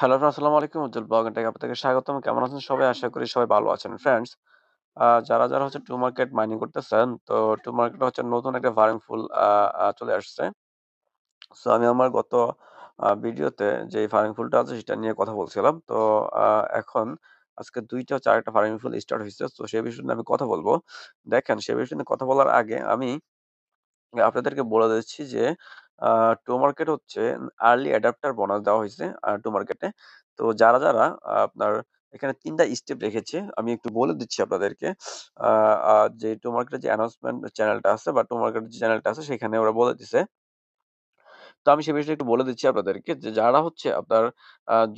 Hello friends, আসসালামু আলাইকুম। উজ্জ্বল blog and take আপনাদেরকে স্বাগতম। কেমন আছেন সবাই? আশা করি সবাই ভালো আছেন। ফ্রেন্ডস, যারা, যারা হচ্ছে টু মার্কেট মাইনিং করতেছেন, তো টু মার্কেট হচ্ছে নতুন একটা ফার্মিং ফুল চলে আসছে। সো আমি আমার গত ভিডিওতে যে ফার্মিং ফুলটা আছে সেটা নিয়ে কথা বলছিলাম। তো এখন আজকে দুইটা চারটা ফার্মিং ফুল স্টার্ট হইছে। তো সেই বিষয় নিয়ে আমি কথা বলব দেখেন সেই বিষয় নিয়ে কথা বলার আগে আমি আপনাদেরকে বলে দিচ্ছি যে টু মার্কেট হচ্ছে আর্লি অ্যাডাপ্টার বোনাস দেওয়া হইছে আ টু মার্কেটে। তো যারা, যারা আপনার এখানে ৩ টা স্টেপ রেখেছে। আমি একটু বলে দিচ্ছি আপনাদেরকে। যে টু মার্কেটের যে অ্যানাউন্সমেন্ট চ্যানেলটা আছে বা টু মার্কেটের যে চ্যানেলটা আছে সেখানে ওরা বলে দিছে। তো আমি সে বিষয়ে একটু বলে দিচ্ছি আপনাদেরকে যে যারা হচ্ছে আপনার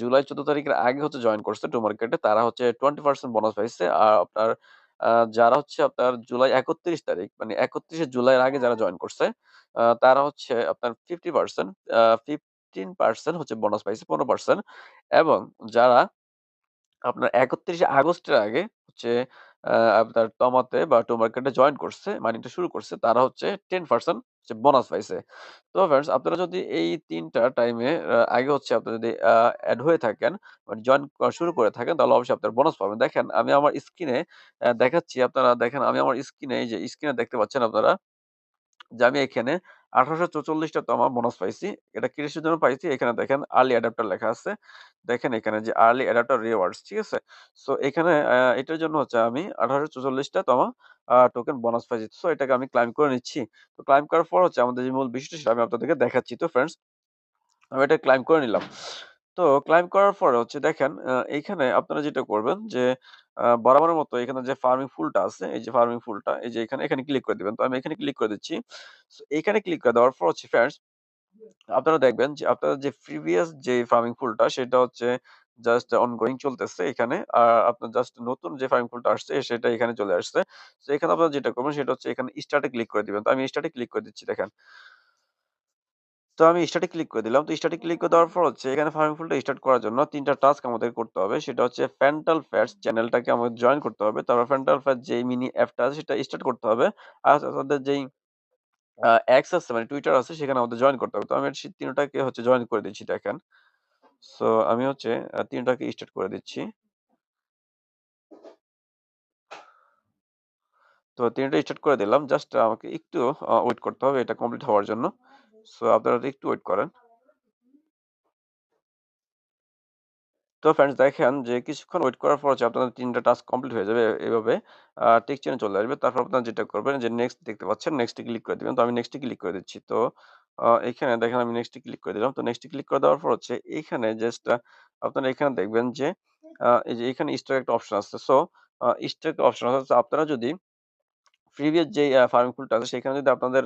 জুলাই ১৪ তারিখের আগে হচ্ছে জয়েন করছে টু মার্কেটে তারা হচ্ছে 20% বোনাস পাইছে। আর আপনার যারা হচ্ছে আপনার জুলাই ৩১ তারিখ মানে ৩১ জুলাইয়ের আগে যারা জয়েন করছে তারা হচ্ছে আপনার ফিফটি পার্সেন্ট ফিফটিন পার্সেন্ট হচ্ছে বোনাস পাইছে 15% এবং যারা আপনার ৩১ আগস্টের আগে হচ্ছে আপনার তমাতে বা টো মার্কেটে জয়েন করছে, মানিটা শুরু করছে, তারা হচ্ছে 10% হচ্ছে বোনাস পাইছে। তো ফ্রেন্ডস আপনারা যদি এই ৩ টা টাইমে আগে হচ্ছে আপনারা যদি এড হয়ে থাকেন, মানে জয়েন শুরু করে থাকেন, তাহলে অবশ্যই আপনারা বোনাস পাবেন। দেখেন আমি আমার স্ক্রিনে দেখাচ্ছি, আপনারা দেখেন আমি আমার স্ক্রিনে যে স্ক্রিনে দেখতে পাচ্ছেন আপনারা যে আমি এখানে ১৮৪৪ তো তমা বোনাস পাইছি। এটা কিসের জন্য পাইছি? এখানে দেখেন আর্লি অ্যাডাপ্টার লেখা আছে। দেখেন এখানে যে আর্লি অ্যাডাপ্টার রিওয়ার্ডস, ঠিক আছে? সো এখানে এটার জন্য হচ্ছে আমি আঠারোশো চৌচল্লিশটা তমা আমার টোকেন বোনাস পাইছি। সো এটাকে আমি ক্লাইম করে নিচ্ছি। তো ক্লাইম করার পর হচ্ছে আমাদের যে মূল বিষয়টা সেটা আমি আপনাদেরকে দেখাচ্ছি। তো ফ্রেন্ডস আমি এটা ক্লাইম করে নিলাম। তো ক্লাইম করার পরে হচ্ছে দেখেন আ এইখানে আপনারা যেটা করবেন যে বরাবরের মতো এখানে যে ফার্মিং ফুলটা আছে, এই যে ফার্মিং ফুলটা এই যে এখানে, এখানে ক্লিক করে দিবেন। তো আমি এখানে ক্লিক করে দিচ্ছি। সো এইখানে ক্লিক করে দেওয়ার পর হচ্ছে ফ্রেন্ডস আপনারা দেখবেন যে আপনারা যে প্রিভিয়াস যে ফার্মিং ফুলটা সেটা হচ্ছে জাস্ট অনগোইং চলতেছে এখানে। আর আপনার জাস্ট নতুন যে ফার্মিং ফুলটা আসছে সেটা এখানে চলে আসছে। সো এখানে আপনারা যেটা করবেন সেটা হচ্ছে এখানে স্টার্ট এ ক্লিক করে দিবেন। তো আমি স্টার্ট ক্লিক করে দিচ্ছি দেখেন। তো আমি স্টার্ট ক্লিক করে দিলাম। তো স্টার্ট ক্লিক করে দেওয়ার পর হচ্ছে এখানে ফার্মিং ফুলটা স্টার্ট করার জন্য ৩ টা টাস্ক আমাদের করতে হবে। সেটা হচ্ছে ফ্যান্টাল ফ্যাটস চ্যানেলটাকে আমাদের জয়েন করতে হবে। তারপর ফ্যান্টাল ফ্যাটস যেই মিনি অ্যাপটা আছে সেটা স্টার্ট করতে হবে। আর আপনাদের যেই আ এক্স আছে মানে টুইটার আছে, সেখানে আমাদের জয়েন করতে হবে। তো আমি ৩ হচ্ছে জয়েন করে দিচ্ছি দেখেন। সো আমি হচ্ছে তিনটাকে স্টার্ট করে দিচ্ছি। তো তিনটা স্টার্ট করে দিলাম। জাস্ট আমাকে একটু ওয়েট করতে হবে এটা কমপ্লিট হওয়ার জন্য। সো আপনারা একটু ওয়েট করেন। তো ফ্রেন্ডস দেখেন যে কিছুক্ষণ ওয়েট করার পর আপনাদের ৩ টা টাস্ক কমপ্লিট হয়ে যাবে এভাবে। টিক চিহ্ন চলে আসবে। তারপর আপনারা যেটা করবেন যে নেক্সট দেখতে পাচ্ছেন, নেক্সট ক্লিক করে দিবেন। তো আমি নেক্সট ক্লিক করে দিচ্ছি। তো এখানে দেখেন আমি নেক্সট ক্লিক করে দিলাম। তো নেক্সট ক্লিক করে দেওয়ার পর হচ্ছে এখানে জাস্ট আপনারা এখানে দেখবেন যে এই যে এখানে স্টক একটা অপশন আছে। সো স্টক অপশন আছে। আপনারা যদি প্রিভিয়াস আ ফার্মিং পুলটা আছে সেখানে যদি আপনাদের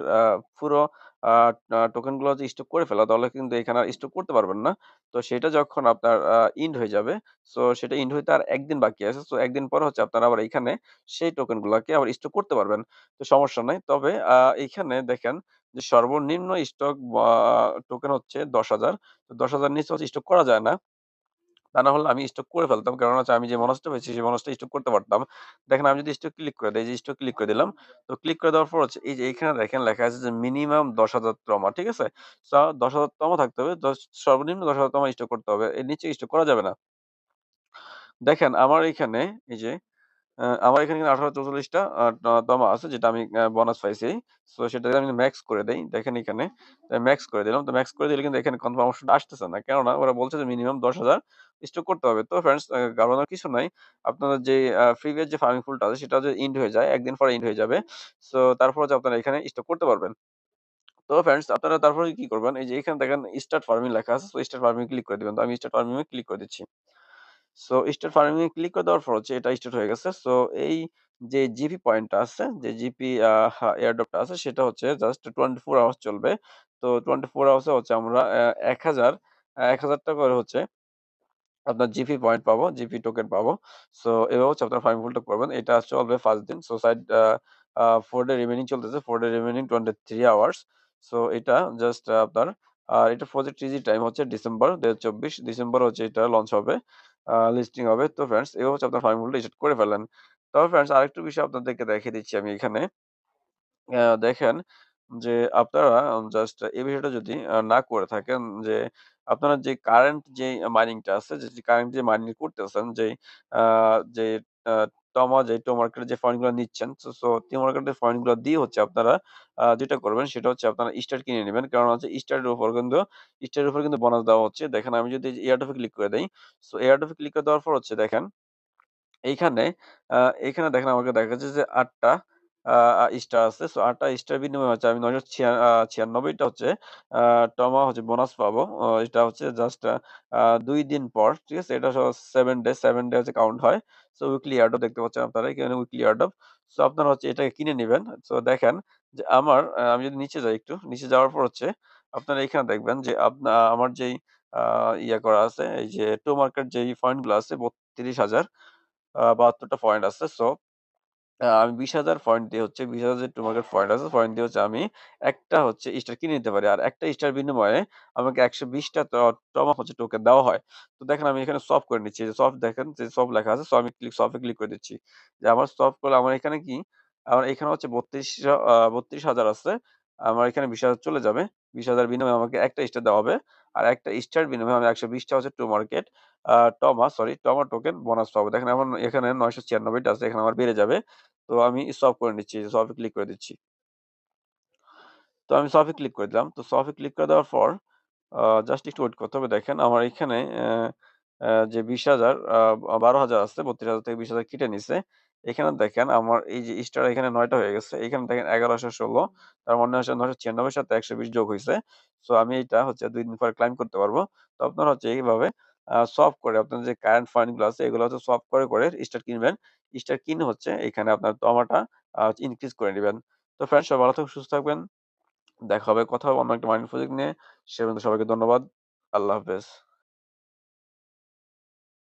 পুরো আ আ টোকেনগুলো যদি স্টক করে ফেলা তাহলে কিন্তু এখানে আর স্টক করতে পারবেন না। তো সেটা যখন আপনার ইন্ড হয়ে যাবে, সো সেটা ইন্ড হইতে আর একদিন বাকি আছে। সো একদিন পর হচ্ছে আপনারা আবার এখানে সেই টোকেন গুলাকে আবার স্টক করতে পারবেন। তো সমস্যা নাই। তবে এখানে দেখেন যে সর্বনিম্ন স্টক টোকেন হচ্ছে ১০,০০০ তো ১০,০০০ নিচে হচ্ছে স্টক করা যায় না। তা না হলে আমি স্টক করে ফেলতাম। কারণ হচ্ছে আমি যে বোনাসটা পেয়েছি সেই বোনাসটা স্টক করতে পারতাম। দেখেন আমি যদি স্টক ক্লিক করে দেই, যে স্টক ক্লিক করে দিলাম। তো ক্লিক করে দেওয়ার পর হচ্ছে এই যে এখানে দেখেন লেখা আছে যে মিনিমাম ১০,০০০ তমা, ঠিক আছে? দশ হাজার তমা থাকতে হবে। দশ সর্বনিম্ন ১০,০০০ তমা স্টক করতে হবে। এর নিচে স্টক করা যাবে না। দেখেন আমার এখানে এই যে আমার এখানে কিন্তু ১৮৪৪ টা আ তমা আছে যেটা আমি বোনাস পাইছি। সো সেটা আমি ম্যাক্স করে দেই। দেখেন এখানে ম্যাক্স করে দিলাম। তো ম্যাক্স করে দিলে কিন্তু এখানে কনফার্ম অপশনটা আসতেছে না। কেননা ওরা বলছে যে মিনিমাম ১০,০০০ স্টক করতে হবে। তো ফ্রেন্ডস আ ঘাবড়ানোর কিছু নাই। আপনাদের যে প্রিভিয়াস যে ফার্মিং পুলটা আছে সেটা যদি ইন্ড হয়ে যায়, একদিন পরে ইন্ড হয়ে যাবে। সো তারপর হচ্ছে আপনারা এখানে স্টক করতে পারবেন। তো ফ্রেন্ডস আপনারা তারপরে কি করবেন? এই যে এখানে দেখেন স্টার্ট ফার্মিং লেখা আছে। সো স্টার্ট ফার্মিং ক্লিক করে দিবেন। তো আমি স্টার্ট ফার্মিং ক্লিক করে দিচ্ছি। সো স্টার্ট ফার্মিং এ ক্লিক করে দেওয়ার পর হচ্ছে এটা স্টার্ট হয়ে গেছে। সো এই যে জিপি পয়েন্টটা আছে, যে জিপি এয়ারড্রপটা আছে সেটা হচ্ছে জাস্ট 24 আওয়ার্স চলবে। তো 24 আওয়ার্স এ হচ্ছে আমরা অ্যা ১০০০ আ ৳১,০০০ করে হচ্ছে আপনার জিপি পয়েন্ট পাবো, জিপি টোকেন পাবো। সো এভাবে হচ্ছে আপনার ফার্মিং পুলটা করবেন। এটা চলবে ফার্স্ট দিন। সো সাইড ৪ ডে রিমেইনিং চলতেছে। Four day remaining twenty three hours. So এটা জাস্ট আপনার আর এটা প্রজেক্ট ইজি টাইম হচ্ছে ডিসেম্বর ২০২৪ ডিসেম্বর হচ্ছে এটা লঞ্চ হবে। লিস্টিং হবে। তো ফ্রেন্ডস এই হচ্ছে আপনার পুলটা স্টার্ট করে ফেলেন। তবে ফ্রেন্ডস আরেকটু বিষয় আপনাদেরকে দেখিয়ে দিচ্ছি আমি এখানে। দেখেন যে আপনারা জাস্ট এই বিষয়টা যদি না করে থাকেন যে আপনারা যে কারেন্ট যে মাইনিংটা আছে, যে কারেন্ট যে মাইনিং করতেছেন যে যে আ টমা যে টোমার্কেটের যে পয়েন্টগুলো নিচ্ছেন সো সো টিমার্কেটের পয়েন্টগুলো দিয়ে হচ্ছে আপনারা যেটা করবেন সেটা হচ্ছে আপনারা স্টার কিনে নেবেন কারণ হচ্ছে স্টারের উপর কিন্তু স্টারের উপর কিন্তু বোনাস দেওয়া হচ্ছে। দেখেন আমি যদি এয়ারটপে ক্লিক করে দেই। সো এয়ারটপে ক্লিক করে দেওয়ার পর হচ্ছে দেখেন, এইখানে এইখানে দেখেন আমাকে দেখা যাচ্ছে যে ৮ টা আ আ স্টার আছে। সো ৮ টা স্টার বিনিময়ে হচ্ছে আমি ৯৯৬ আ ৯৬ টা হচ্ছে টমা হচ্ছে বোনাস পাবো। এটা হচ্ছে জাস্ট ২ দিন পর, ঠিক আছে? এটা সেভেন 7 ডে 7 ডে হচ্ছে কাউন্ট হয়। সো উইকলি এয়ারড্রপ দেখতে পাচ্ছেন আপনারা এখানে উইকলি এয়ারড্রপ। সো আপনারা হচ্ছে এটাকে কিনে নিবেন। সো দেখেন যে আমার আমি যদি নিচে যাই একটু, নিচে যাওয়ার পর হচ্ছে আপনারা এখানে দেখবেন যে আপনার আমার যেই ইয়ে করা আছে এই যে টো মার্কেট যেই পয়েন্টগুলো আছে ৩২,০০০ আ ৭২ টা পয়েন্ট আছে। সো আ আমি ২০,০০০ পয়েন্ট দিয়ে হচ্ছে ২০,০০০ যে টুমার্কেট পয়েন্ট আছে, পয়েন্ট দিয়ে হচ্ছে আমি একটা হচ্ছে স্টার কিনে নিতে পারি। আর একটা স্টার বিনিময়ে আমাকে ১২০ টা ট হচ্ছে টোকেন দেওয়া হয়। তো দেখেন আমি এখানে সলভ করে নিচ্ছি। যে সলভ দেখেন যে সলভ লেখা আছে। সো আমি ক্লিক সলভ ক্লিক করে দিচ্ছি। যে আমার সলভ করলে আমার এখানে কি আমার এখানে হচ্ছে ৩২ আ ৩২,০০০ আছে। আমার এখানে ২০,০০০ চলে যাবে। ২০,০০০ বিনিময়ে আমাকে একটা স্টার দেওয়া হবে। আর একটা স্টার বিনিময়ে আমি ১২০ টা হচ্ছে টু মার্কেট আ Toma sorry Toma token bonus পাবো। দেখেন আমার এখানে ৯৯৬ টা আছে। এখানে আমার বেড়ে যাবে। তো আমি সলভ করে নিচ্ছি। এ ক্লিক করে দিচ্ছি। তো আমি এ ক্লিক করে দিলাম। তো এ ক্লিক করে দেওয়ার পর জাস্ট একটু ওয়েট করতে হবে। দেখেন আমার এখানে যে ২০,০০০ আ ১২,০০০ আছে ৩২,০০০ থেকে ২০,০০০ কেটে নিছে। এখানে দেখেন আমার এই যে স্টার এখানে নয়টা হয়ে গেছে। এখানে দেখেন ১১১৬ তার মানে হচ্ছে ৯৯৬ ছিয়ানব্বই সাথে ১২০ যোগ হয়েছে সো আমি এটা হচ্ছে দুই দিন পরে ক্লাইম করতে পারব। তো আপনারা হচ্ছে এইভাবে সলভ করে আপনার যে কারেন্ট ফান্ডগুলো আছে এগুলো হচ্ছে সফট করে, করে স্টার কিনবেন। স্টার কিন হচ্ছে এখানে আপনার জমাটা আ ইনক্রিজ করে নিবেন। তো ফ্রেন্ড সব ভালো থাকবেন, সুস্থ থাকবেন। দেখা হবে কথা হবে অন্য একটা মাইন্ড প্রজেক্ট নিয়ে। সে সবাইকে ধন্যবাদ। আল্লাহ হাফেজ।